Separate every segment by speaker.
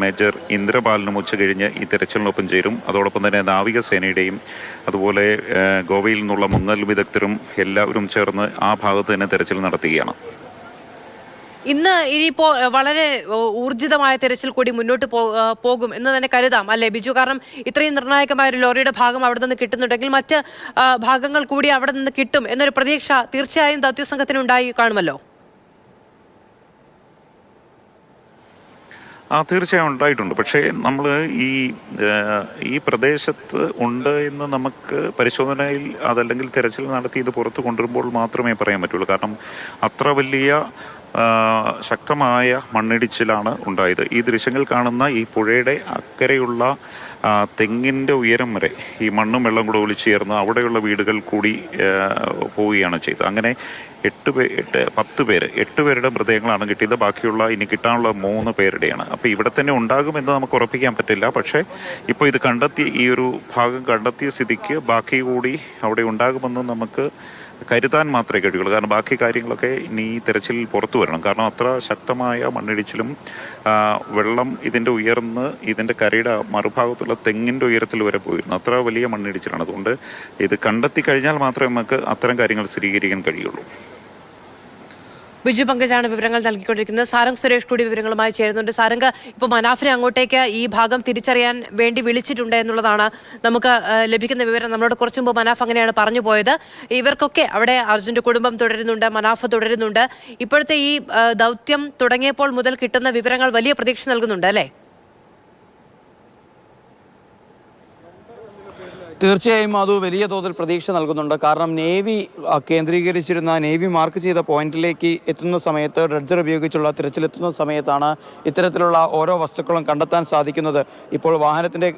Speaker 1: Major ഇന്ദ്രപാലിനും ഉച്ച കഴിഞ്ഞ് ഈ തെരച്ചിലിനൊപ്പം ചേരും. അതോടൊപ്പം തന്നെ നാവികസേനയുടെയും അതുപോലെ ഗോവയിൽ നിന്നുള്ള മുങ്ങൽ വിദഗ്ധരും എല്ലാവരും ചേർന്ന് ആ ഭാഗത്ത് തന്നെ തെരച്ചിൽ നടത്തുകയാണ്.
Speaker 2: ഇന്ന് ഇനിയിപ്പോ വളരെ ഊർജിതമായ തെരച്ചിൽ കൂടി മുന്നോട്ട് പോകും എന്ന് തന്നെ കരുതാം അല്ലെ ബിജു? കാരണം ഇത്രയും നിർണായകമായ ഒരു ലോറിയുടെ ഭാഗം അവിടെ നിന്ന് കിട്ടുന്നുണ്ടെങ്കിൽ മറ്റ് ഭാഗങ്ങൾ കൂടി അവിടെ നിന്ന് കിട്ടും എന്നൊരു പ്രതീക്ഷ തീർച്ചയായും ദൗത്യസംഘത്തിന് ഉണ്ടായി കാണുമല്ലോ.
Speaker 1: ആ തീർച്ചയായും ഉണ്ടായിട്ടുണ്ട്. പക്ഷേ നമ്മൾ ഈ ഈ പ്രദേശത്ത് ഉണ്ട് എന്ന് നമുക്ക് പരിശോധനയിൽ അതല്ലെങ്കിൽ തിരച്ചിൽ നടത്തി ഇത് പുറത്ത് കൊണ്ടുവരുമ്പോൾ മാത്രമേ പറയാൻ പറ്റുള്ളൂ. കാരണം അത്ര വലിയ ശക്തമായ മണ്ണിടിച്ചിലാണ് ഉണ്ടായത്. ഈ ദൃശ്യങ്ങൾ കാണുന്ന ഈ പുഴയുടെ അക്കരെയുള്ള തെങ്ങിന്റെ ഉയരം വരെ ഈ മണ്ണും വെള്ളം കൂടെ ഒലിച്ചേർന്ന് അവിടെയുള്ള വീടുകൾ കൂടി പോവുകയാണ് ചെയ്തത്. അങ്ങനെ എട്ട് പേ എട്ട് പത്ത് പേര് എട്ട് പേരുടെ മൃതദേഹങ്ങളാണ് കിട്ടിയത്. ബാക്കിയുള്ള ഇനി കിട്ടാനുള്ള മൂന്ന് പേരുടെയാണ്. അപ്പോൾ ഇവിടെ തന്നെ ഉണ്ടാകുമെന്ന് നമുക്ക് ഉറപ്പിക്കാൻ പറ്റില്ല. പക്ഷേ ഇപ്പോൾ ഇത് കണ്ടെത്തി ഈ ഒരു ഭാഗം കണ്ടെത്തിയ സ്ഥിതിക്ക് ബാക്കി കൂടി അവിടെ ഉണ്ടാകുമെന്ന് നമുക്ക് കരുതാൻ മാത്രമേ കഴിയുള്ളൂ. കാരണം ബാക്കി കാര്യങ്ങളൊക്കെ ഇനി ഈ തെരച്ചിലിൽ പുറത്തു വരണം. കാരണം അത്ര ശക്തമായ മണ്ണിടിച്ചിലും വെള്ളം ഇതിന്റെ ഉയർന്ന് ഇതിന്റെ കരയുടെ മറുഭാഗത്തുള്ള തെങ്ങിന്റെ ഉയരത്തിൽ വരെ പോയിരുന്നു. അത്ര വലിയ മണ്ണിടിച്ചിലാണ്. അതുകൊണ്ട് ഇത് കണ്ടെത്തി കഴിഞ്ഞാൽ മാത്രമേ നമുക്ക് അത്തരം കാര്യങ്ങൾ സ്ഥിരീകരിക്കാൻ കഴിയുള്ളൂ.
Speaker 2: ബിജു പങ്കജാണ് വിവരങ്ങൾ നൽകിക്കൊണ്ടിരിക്കുന്നത്. സാരംഗ് സുരേഷ് കൂടി വിവരങ്ങളുമായി ചേരുന്നുണ്ട്. സാരംഗ് ഇപ്പോൾ മനാഫിനെ അങ്ങോട്ടേക്ക് ഈ ഭാഗം തിരിച്ചറിയാൻ വേണ്ടി വിളിച്ചിട്ടുണ്ട് എന്നുള്ളതാണ് നമുക്ക് ലഭിക്കുന്ന വിവരം. നമ്മളോട് കുറച്ചു മുമ്പ് മനാഫ് അങ്ങനെയാണ് പറഞ്ഞു പോയത്. ഇവർക്കൊക്കെ അവിടെ അർജുന്റെ കുടുംബം തുടരുന്നുണ്ട് മനാഫ് തുടരുന്നുണ്ട്. ഇപ്പോഴത്തെ ഈ ദൗത്യം തുടങ്ങിയപ്പോൾ മുതൽ കിട്ടുന്ന വിവരങ്ങൾ വലിയ പ്രതീക്ഷ നൽകുന്നുണ്ട് അല്ലേ?
Speaker 3: തീർച്ചയായും അത് വലിയ തോതിൽ പ്രതീക്ഷ നൽകുന്നുണ്ട്. കാരണം നേവി കേന്ദ്രീകരിച്ചിരുന്ന നേവി മാർക്ക് ചെയ്ത പോയിന്റിലേക്ക് എത്തുന്ന സമയത്ത് ഡ്രഡ്ജർ ഉപയോഗിച്ചുള്ള തിരച്ചിലെത്തുന്ന സമയത്താണ് ഇത്തരത്തിലുള്ള ഓരോ വസ്തുക്കളും കണ്ടെത്താൻ സാധിക്കുന്നത്. ഇപ്പോൾ വാഹനത്തിന്റെ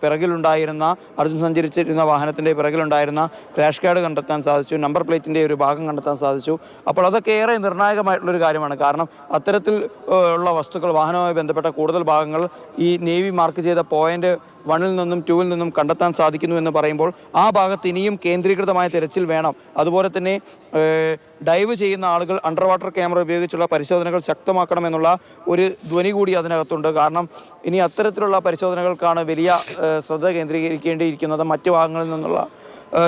Speaker 3: പിറകിലുണ്ടായിരുന്ന അർജുൻ സഞ്ചരിച്ചിരുന്ന വാഹനത്തിന്റെ പിറകിലുണ്ടായിരുന്ന ക്രാഷ് കാർഡ് കണ്ടെത്താൻ സാധിച്ചു നമ്പർ പ്ലേറ്റിന്റെ ഒരു ഭാഗം കണ്ടെത്താൻ സാധിച്ചു. അപ്പോൾ അതൊക്കെ ഏറെ നിർണായകമായിട്ടുള്ളൊരു കാര്യമാണ്. കാരണം അത്തരത്തിൽ ഉള്ള വസ്തുക്കൾ വാഹനവുമായി ബന്ധപ്പെട്ട കൂടുതൽ ഭാഗങ്ങൾ ഈ നേവി മാർക്ക് ചെയ്ത പോയിന്റ് വണ്ണിൽ നിന്നും ടൂവിൽ നിന്നും കണ്ടെത്താൻ സാധിക്കുന്നു എന്ന് പറയുമ്പോൾ ആ ഭാഗത്ത് ഇനിയും കേന്ദ്രീകൃതമായ തിരച്ചിൽ വേണം. അതുപോലെ തന്നെ ഡൈവ് ചെയ്യുന്ന ആളുകൾ അണ്ടർ വാട്ടർ ക്യാമറ ഉപയോഗിച്ചുള്ള പരിശോധനകൾ ശക്തമാക്കണമെന്നുള്ള ഒരു ധ്വനി കൂടി അതിനകത്തുണ്ട്. കാരണം ഇനി അത്തരത്തിലുള്ള പരിശോധനകൾക്കാണ് വലിയ ശ്രദ്ധ കേന്ദ്രീകരിക്കേണ്ടിയിരിക്കുന്നത് മറ്റു ഭാഗങ്ങളിൽ നിന്നുള്ള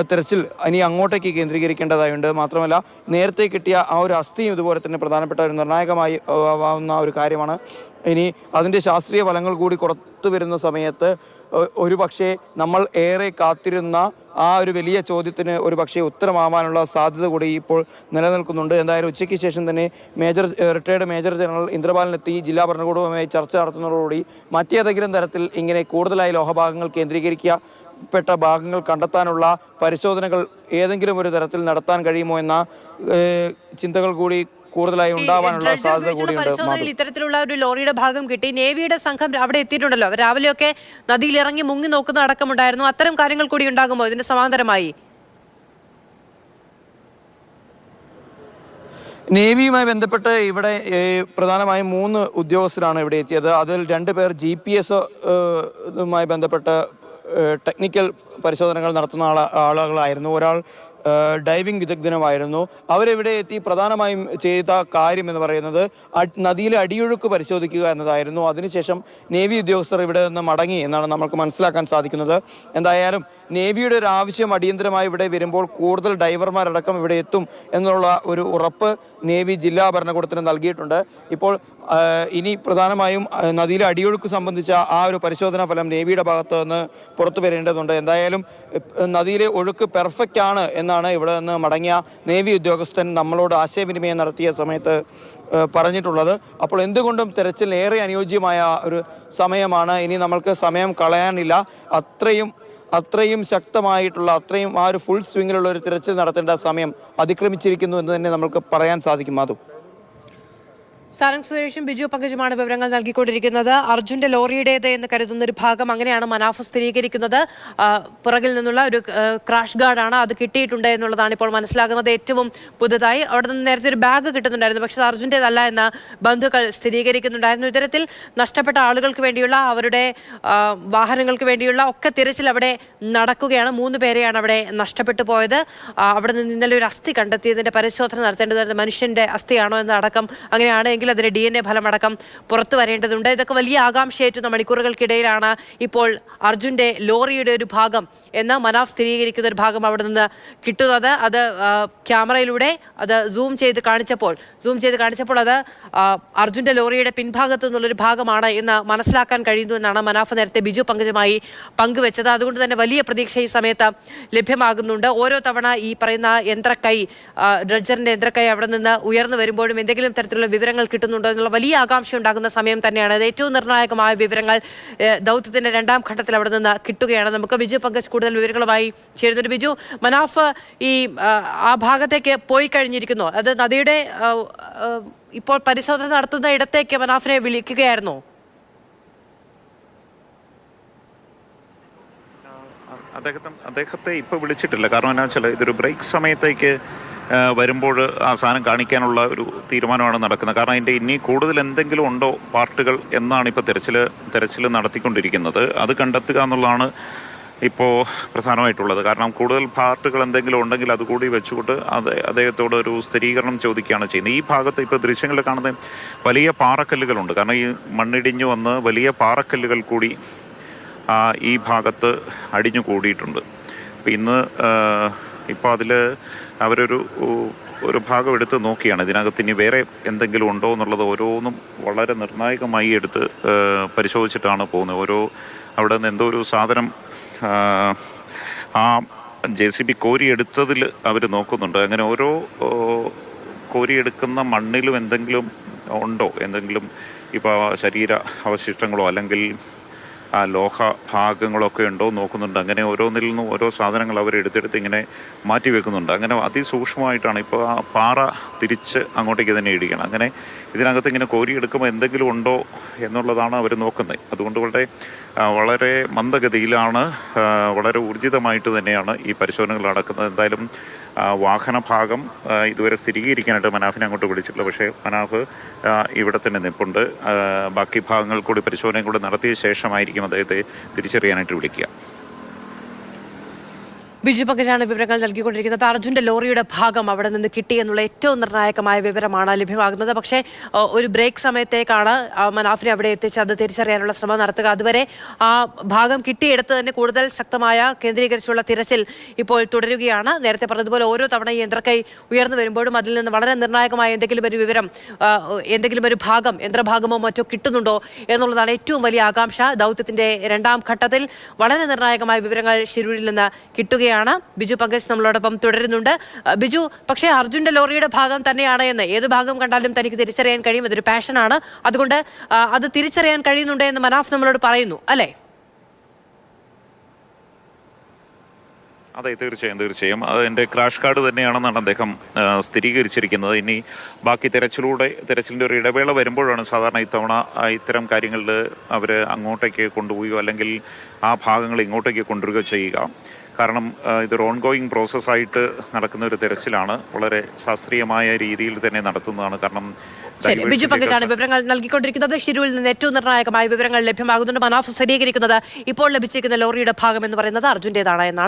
Speaker 3: തിരച്ചിൽ ഇനി അങ്ങോട്ടേക്ക് കേന്ദ്രീകരിക്കേണ്ടതായുണ്ട്. മാത്രമല്ല നേരത്തെ കിട്ടിയ ആ ഒരു അസ്ഥിയും ഇതുപോലെ തന്നെ പ്രധാനപ്പെട്ട ഒരു നിർണായകമായി ആവുന്ന ഒരു കാര്യമാണ്. ഇനി അതിന്റെ ശാസ്ത്രീയ ഫലങ്ങൾ കൂടി പുറത്തു വരുന്ന സമയത്ത് ഒരു പക്ഷേ നമ്മൾ ഏറെ കാത്തിരുന്ന ആ ഒരു വലിയ ചോദ്യത്തിന് ഒരു പക്ഷേ ഉത്തരമാവാനുള്ള സാധ്യത കൂടി ഇപ്പോൾ നിലനിൽക്കുന്നുണ്ട്. എന്തായാലും ഉച്ചയ്ക്ക് ശേഷം തന്നെ മേജർ റിട്ടയർഡ് മേജർ ജനറൽ ഇന്ദ്രപാലനെത്തി ജില്ലാ ഭരണകൂടവുമായി ചർച്ച നടത്തുന്നതോടുകൂടി മറ്റേതെങ്കിലും തരത്തിൽ ഇങ്ങനെ കൂടുതലായി ലോഹഭാഗങ്ങൾ കേന്ദ്രീകരിക്കുക പ്പെട്ട ഭാഗങ്ങൾ കണ്ടെത്താനുള്ള പരിശോധനകൾ ഏതെങ്കിലും ഒരു തരത്തിൽ നടത്താൻ കഴിയുമോ എന്ന ചിന്തകൾ കൂടി കൂടുതലായി ഉണ്ടാവാനുള്ള സാധ്യത കൂടിയുണ്ട്
Speaker 2: ഇത്തരത്തിലുള്ള ഒരു ലോറിയുടെ ഭാഗം കിട്ടി. നേവിയുടെ സംഘം അവിടെ എത്തിയിട്ടുണ്ടല്ലോ. അവർ രാവിലെയൊക്കെ നദിയിൽ ഇറങ്ങി മുങ്ങി നോക്കുന്ന അടക്കമുണ്ടായിരുന്നു അത്തരം കാര്യങ്ങൾ കൂടി ഉണ്ടാകുമോ? ഇതിന് സമാന്തരമായി.
Speaker 3: നേവിയുമായി ബന്ധപ്പെട്ട് ഇവിടെ പ്രധാനമായും മൂന്ന് ഉദ്യോഗസ്ഥരാണ് ഇവിടെ എത്തിയത്. അതിൽ രണ്ട് പേർ ജി പി എസ് ബന്ധപ്പെട്ട് ടെക്നിക്കൽ പരിശോധനകൾ നടത്തുന്ന ആള ആളുകളായിരുന്നു. ഒരാൾ ഡൈവിംഗ് വിദഗ്ധനുമായിരുന്നു അവരിവിടെ എത്തി? പ്രധാനമായും ചെയ്ത കാര്യം എന്ന് പറയുന്നത് നദിയിലെ അടിയൊഴുക്ക് പരിശോധിക്കുക എന്നതായിരുന്നു. അതിനുശേഷം നേവി ഉദ്യോഗസ്ഥർ ഇവിടെ നിന്ന് മടങ്ങി എന്നാണ് നമ്മൾക്ക് മനസ്സിലാക്കാൻ സാധിക്കുന്നത്. എന്തായാലും നേവിയുടെ ഒരു ആവശ്യം അടിയന്തരമായി ഇവിടെ വരുമ്പോൾ കൂടുതൽ ഡൈവർമാരടക്കം ഇവിടെ എത്തും എന്നുള്ള ഒരു ഉറപ്പ് നേവി ജില്ലാ ഭരണകൂടത്തിന് നൽകിയിട്ടുണ്ട്. ഇപ്പോൾ ഇനി പ്രധാനമായും നദിയിലെ അടിയൊഴുക്ക് സംബന്ധിച്ച ആ ഒരു പരിശോധനാ ഫലം നേവിയുടെ ഭാഗത്ത് നിന്ന് പുറത്തു വരേണ്ടതുണ്ട്. എന്തായാലും നദിയിലെ ഒഴുക്ക് പെർഫെക്റ്റ് ആണ് എന്നാണ് ഇവിടെ നിന്ന് മടങ്ങിയ നേവി ഉദ്യോഗസ്ഥൻ നമ്മളോട് ആശയവിനിമയം നടത്തിയ സമയത്ത് പറഞ്ഞിട്ടുള്ളത്. അപ്പോൾ എന്തുകൊണ്ടും തെരച്ചിൽ ഏറെ അനുയോജ്യമായ ഒരു സമയമാണ്. ഇനി നമ്മൾക്ക് സമയം കളയാനില്ല. അത്രയും അത്രയും ശക്തമായിട്ടുള്ള അത്രയും ആ ഒരു ഫുൾ സ്വിങ്ങിലുള്ള ഒരു തിരച്ചിൽ നടത്തേണ്ട സമയം അതിക്രമിച്ചിരിക്കുന്നു എന്ന് തന്നെ നമുക്ക് പറയാൻ സാധിക്കും. മാധു.
Speaker 2: സാരംഗ് സുരേഷും ബിജു പങ്കജുമാണ് വിവരങ്ങൾ നൽകിക്കൊണ്ടിരിക്കുന്നത്. അർജുന്റെ ലോറിയുടേത് എന്ന് കരുതുന്ന ഒരു ഭാഗം അങ്ങനെയാണ് മനാഫ സ്ഥിരീകരിക്കുന്നത്. പുറകിൽ നിന്നുള്ള ഒരു ക്രാഷ് ഗാർഡാണ് അത് കിട്ടിയിട്ടുണ്ട് എന്നുള്ളതാണ് ഇപ്പോൾ മനസ്സിലാകുന്നത് ഏറ്റവും പുതുതായി. അവിടെ നിന്ന് നേരത്തെ ഒരു ബാഗ് കിട്ടുന്നുണ്ടായിരുന്നു പക്ഷേ അത് എന്ന് ബന്ധുക്കൾ സ്ഥിരീകരിക്കുന്നുണ്ടായിരുന്നു. ഇത്തരത്തിൽ നഷ്ടപ്പെട്ട ആളുകൾക്ക് വേണ്ടിയുള്ള അവരുടെ വാഹനങ്ങൾക്ക് വേണ്ടിയുള്ള ഒക്കെ തിരച്ചിൽ അവിടെ നടക്കുകയാണ്. മൂന്ന് പേരെയാണ് അവിടെ നഷ്ടപ്പെട്ടു പോയത്. അവിടെ നിന്ന് ഇന്നലെ ഒരു അസ്ഥി കണ്ടെത്തിയതിന്റെ പരിശോധന നടത്തേണ്ടതായിരുന്നു. മനുഷ്യന്റെ അസ്ഥിയാണോ എന്നടക്കം അങ്ങനെയാണ് എങ്കിൽ അതിന് ഡി എൻ എ ഫലമടക്കം പുറത്തു വരേണ്ടതുണ്ട്. ഇതൊക്കെ വലിയ ആകാംക്ഷയേറ്റുന്ന മണിക്കൂറുകൾക്കിടയിലാണ് ഇപ്പോൾ അർജുന്റെ ലോറിയുടെ ഒരു ഭാഗം എന്ന് മനാഫ് സ്ഥിരീകരിക്കുന്ന ഒരു ഭാഗം അവിടെ നിന്ന് കിട്ടുന്നത് അത് ക്യാമറയിലൂടെ അത് സൂം ചെയ്ത് കാണിച്ചപ്പോൾ സൂം ചെയ്ത് കാണിച്ചപ്പോൾ അത് അർജുന്റെ ലോറിയുടെ പിൻഭാഗത്തു നിന്നുള്ളൊരു ഭാഗമാണ് എന്ന് മനസ്സിലാക്കാൻ കഴിയുന്നു എന്നാണ് മനാഫ് നേരത്തെ ബിജു പങ്കജമായി പങ്കുവെച്ചത്. അതുകൊണ്ട് തന്നെ വലിയ പ്രതീക്ഷ ഈ സമയത്ത് ലഭ്യമാകുന്നുണ്ട്. ഓരോ തവണ ഈ പറയുന്ന യന്ത്രക്കൈ ഡ്രഡ്ജറിന്റെ യന്ത്രക്കൈ അവിടെ നിന്ന് ഉയർന്നു വരുമ്പോഴും എന്തെങ്കിലും തരത്തിലുള്ള വിവരങ്ങൾ കിട്ടുന്നുണ്ടോ എന്നുള്ള വലിയ ആകാംക്ഷ ഉണ്ടാകുന്ന സമയം തന്നെയാണ്. അത് ഏറ്റവും നിർണായകമായ വിവരങ്ങൾ ദൗത്യത്തിന്റെ രണ്ടാം ഘട്ടത്തിൽ അവിടെ നിന്ന് കിട്ടുകയാണ്. നമുക്ക് ബിജു പങ്കജ് കൂടുതൽ വിവരങ്ങളുമായി ചേരുന്നുണ്ട്. ബിജു മനാഫ് ഈ ആ, ഭാഗത്തേക്ക് പോയി കഴിഞ്ഞിരിക്കുന്നു. അത് നദിയുടെ ഇപ്പോൾ പരിശോധന നടത്തുന്ന ഇടത്തേക്ക് മനാഫിനെ വിളിക്കുകയായിരുന്നു.
Speaker 1: അദ്ദേഹത്തെ അദ്ദേഹത്തെ ഇപ്പോൾ വിളിച്ചിട്ടില്ല. കാരണം എന്നാ വെച്ചാൽ ഇതൊരു ബ്രേക്ക് സമയത്തേക്ക് വരുമ്പോൾ ആ സാധനം കാണിക്കാനുള്ള ഒരു തീരുമാനമാണ് നടക്കുന്നത്. കാരണം അതിന്റെ ഇനി കൂടുതൽ എന്തെങ്കിലും ഉണ്ടോ പാർട്ടുകൾ എന്നാണ് ഇപ്പോൾ തിരച്ചിൽ തിരച്ചിൽ നടത്തിക്കൊണ്ടിരിക്കുന്നത്. അത് കണ്ടെത്തുക എന്നുള്ളതാണ് ഇപ്പോൾ പ്രധാനമായിട്ടുള്ളത്. കാരണം കൂടുതൽ പാർട്ടുകൾ എന്തെങ്കിലും ഉണ്ടെങ്കിൽ അതുകൂടി വെച്ചുകൊണ്ട് അത് അദ്ദേഹത്തോട് ഒരു സ്ഥിരീകരണം ചോദിക്കുകയാണ് ചെയ്യുന്നത്. ഈ ഭാഗത്ത് ഇപ്പോൾ ദൃശ്യങ്ങളിൽ കാണുന്ന വലിയ പാറക്കല്ലുകളുണ്ട്. കാരണം ഈ മണ്ണിടിഞ്ഞു വന്ന് വലിയ പാറക്കല്ലുകൾ കൂടി ഈ ഭാഗത്ത് അടിഞ്ഞു കൂടിയിട്ടുണ്ട്. അപ്പം ഇന്ന് ഇപ്പോൾ അതിൽ അവരൊരു ഒരു ഭാഗം എടുത്ത് നോക്കിയാണ്. ഇതിനകത്ത് ഇനി വേറെ എന്തെങ്കിലും ഉണ്ടോ എന്നുള്ളത് ഓരോന്നും വളരെ നിർണായകമായി എടുത്ത് പരിശോധിച്ചിട്ടാണ് പോകുന്നത്. ഓരോ അവിടെ നിന്ന് എന്തോ ഒരു സാധനം ആ, ജെ സി ബി കോരിയെടുത്തതിൽ അവർ നോക്കുന്നുണ്ട്. അങ്ങനെ ഓരോ കോരി കോരിയെടുക്കുന്ന മണ്ണിലും എന്തെങ്കിലും ഉണ്ടോ? എന്തെങ്കിലും ഇപ്പോൾ ശരീര അവശിഷ്ടങ്ങളോ അല്ലെങ്കിൽ ആ ലോഹ ഭാഗങ്ങളൊക്കെ ഉണ്ടോ നോക്കുന്നുണ്ട്. അങ്ങനെ ഓരോന്നിൽ നിന്നും ഓരോ സാധനങ്ങൾ അവർ എടുത്തെടുത്ത് ഇങ്ങനെ മാറ്റി വെക്കുന്നുണ്ട്. അങ്ങനെ അതിസൂക്ഷ്മമായിട്ടാണ് ഇപ്പോൾ ആ പാറ തിരിച്ച് അങ്ങോട്ടേക്ക് തന്നെ ഇടിക്കണം. അങ്ങനെ ഇതിനകത്ത് ഇങ്ങനെ കോരിയെടുക്കുമ്പോൾ എന്തെങ്കിലും ഉണ്ടോ എന്നുള്ളതാണ് അവർ നോക്കുന്നത്. അതുകൊണ്ട് വളരെ വളരെ മന്ദഗതിയിലാണ് വളരെ ഊർജിതമായിട്ട് തന്നെയാണ് ഈ പരിശോധനകൾ നടക്കുന്നത്. എന്തായാലും ആ, വാഹന ഭാഗം ആ, ഇതുവരെ സ്ഥിരീകരിക്കാനായിട്ട് മനാഫിനെ അങ്ങോട്ട് വിളിച്ചിട്ടില്ല. പക്ഷേ മനാഫ് ഇവിടെ തന്നെ നിപ്പുണ്ട്. ബാക്കി ഭാഗങ്ങൾ കൂടി പരിശോധനയും കൂടി നടത്തിയ ശേഷമായിരിക്കും അദ്ദേഹത്തെ തിരിച്ചറിയാനായിട്ട് വിളിക്കുക.
Speaker 2: ബിജു പങ്കജാണ് വിവരങ്ങൾ നൽകിക്കൊണ്ടിരിക്കുന്നത്. അർജുന്റെ ലോറിയുടെ ഭാഗം അവിടെ നിന്ന് കിട്ടി എന്നുള്ള ഏറ്റവും നിർണായകമായ വിവരമാണ് ലഭ്യമാകുന്നത്. പക്ഷേ ഒരു ബ്രേക്ക് സമയത്തേക്കാണ് മനാഫിനെ അവിടെ എത്തിച്ച് അത് തിരിച്ചറിയാനുള്ള ശ്രമം നടത്തുക. അതുവരെ ആ ഭാഗം കിട്ടിയെടുത്ത് തന്നെ കൂടുതൽ ശക്തമായ കേന്ദ്രീകരിച്ചുള്ള തിരച്ചിൽ ഇപ്പോൾ തുടരുകയാണ്. നേരത്തെ പറഞ്ഞതുപോലെ ഓരോ തവണ യന്ത്രക്കൈ ഉയർന്നു വരുമ്പോഴും അതിൽ നിന്ന് വളരെ നിർണായകമായ എന്തെങ്കിലും ഒരു വിവരം എന്തെങ്കിലും ഒരു ഭാഗം യന്ത്രഭാഗമോ മറ്റോ കിട്ടുന്നുണ്ടോ എന്നുള്ളതാണ് ഏറ്റവും വലിയ ആകാംക്ഷ. ദൗത്യത്തിന്റെ രണ്ടാം ഘട്ടത്തിൽ വളരെ നിർണായകമായ വിവരങ്ങൾ ഷിരൂരിൽ നിന്ന് കിട്ടുകയാണ്. ബിജു പങ്കജ് നമ്മളോടൊപ്പം തുടരുന്നുണ്ട്. ബിജു പക്ഷേ അർജുന്റെ ലോറിയുടെ ഭാഗം തന്നെയാണ് എന്ന്. ഏത് ഭാഗം കണ്ടാലും തനിക്ക് തിരിച്ചറിയാൻ കഴിയും. അതൊരു പാഷനാണ് അതുകൊണ്ട് അത് തിരിച്ചറിയാൻ കഴിയുന്നുണ്ട് എന്ന് മനാഫ് നമ്മളോട് പറയുന്നു. അല്ലേ?
Speaker 1: അതെ തീർച്ചയായും തീർച്ചയായും. അത് എന്റെ ക്രാഷ് കാർഡ് തന്നെയാണെന്നാണ് അദ്ദേഹം സ്ഥിരീകരിച്ചിരിക്കുന്നത്. ഇനി ബാക്കി തിരച്ചിലൂടെ തിരച്ചിലിന്റെ ഒരു ഇടവേള വരുമ്പോഴാണ് സാധാരണ ഇത്തവണ ഇത്തരം കാര്യങ്ങളിൽ അവർ അങ്ങോട്ടേക്ക് കൊണ്ടുപോവുകയോ അല്ലെങ്കിൽ ആ ഭാഗങ്ങൾ ഇങ്ങോട്ടേക്ക് കൊണ്ടുവരികയോ ചെയ്യുക. കാരണം ഇതൊരു ഓൺഗോയിങ് പ്രോസസ്സായിട്ട് നടക്കുന്ന ഒരു തെരച്ചിലാണ്. വളരെ ശാസ്ത്രീയമായ രീതിയിൽ തന്നെ നടത്തുന്നതാണ്. കാരണം
Speaker 2: ശരി ബിജു പങ്കജാണ് വിവരങ്ങൾ നൽകിക്കൊണ്ടിരിക്കുന്നത്. ഷിരൂരിൽ നിന്ന് ഏറ്റവും നിർണായകമായ വിവരങ്ങൾ ലഭ്യമാകുന്നുണ്ട് മനാഫ് സ്ഥിരീകരിക്കുന്നത്. ഇപ്പോൾ ലഭിച്ചിരിക്കുന്ന ലോറിയുടെ ഭാഗം എന്ന് പറയുന്നത് അർജുന്റേതാണ് എന്നാണ്.